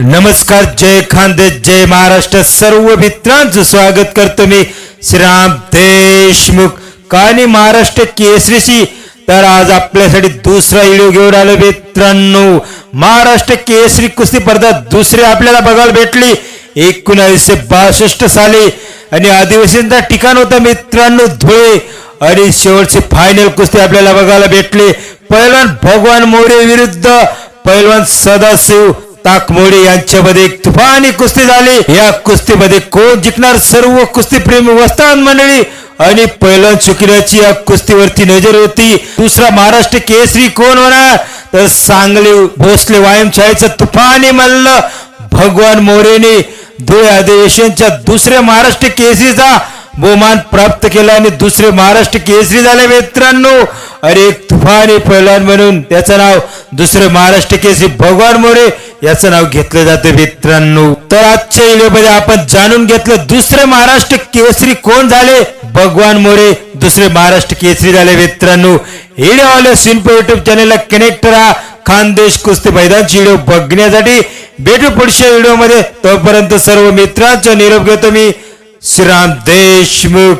नमस्कार जय खांदे जय महाराष्ट्र सर्व मित्रांचं स्वागत करतो मी श्रीराम देशमुख. कानी महाराष्ट्र केसरीशी? तर आज आपल्यासाठी दुसरा व्हिडिओ घेऊन आलो मित्रांनो. महाराष्ट्र केसरी कुस्ती स्पर्धा दुसरी आपल्याला बघायला भेटली. एकोणावीसशे बासष्ट साली. आणि आदिवासींचा ठिकाण होतं मित्रांनो धुळे. आणि शेवटची फायनल कुस्ती आपल्याला बघायला भेटली. पहिलवान भगवान मोरे विरुद्ध पहिलवान सदाशिव ताकमोडे यांच्यामध्ये एक तुफानी कुस्ती झाली. या कुस्तीमध्ये कोण जिंकणार? सर्व कुस्तीप्रेमी वस्तान मंडळी. आणि पैलवान चुकण्याची या कुस्तीवरती नजर होती. दुसरा महाराष्ट्र केसरी कोण होणार? तर सांगली भोसले वायमशाहीचं तुफानी मल्ल भगवान मोरेने धुळे अधिवेशनच्या दुसऱ्या महाराष्ट्र केसरीचा बहुमान प्राप्त केला आणि दुसरे महाराष्ट्र केसरी झाले मित्रांनो. अरे तुफानी पैलवान म्हणून त्याचं नाव दुसरे महाराष्ट्र केसरी भगवान मोरे. याचं नाव घेतलं जातं मित्रांनो. तर आजच्या व्हिडिओमध्ये आपण जाणून घेतलं दुसरे महाराष्ट्र केसरी कोण झाले? भगवान मोरे. दुसरे महाराष्ट्र केसरी झाले मित्रांनो. व्हिडिओ आले सिंपल युट्यूब चॅनलला कनेक्ट राहा. खानदेश कुस्ती मैदानची व्हिडिओ बघण्यासाठी भेटू पुढच्या व्हिडिओमध्ये. तोपर्यंत सर्व मित्रांचा निरोप घेतो मी. श्रीराम देशमुख.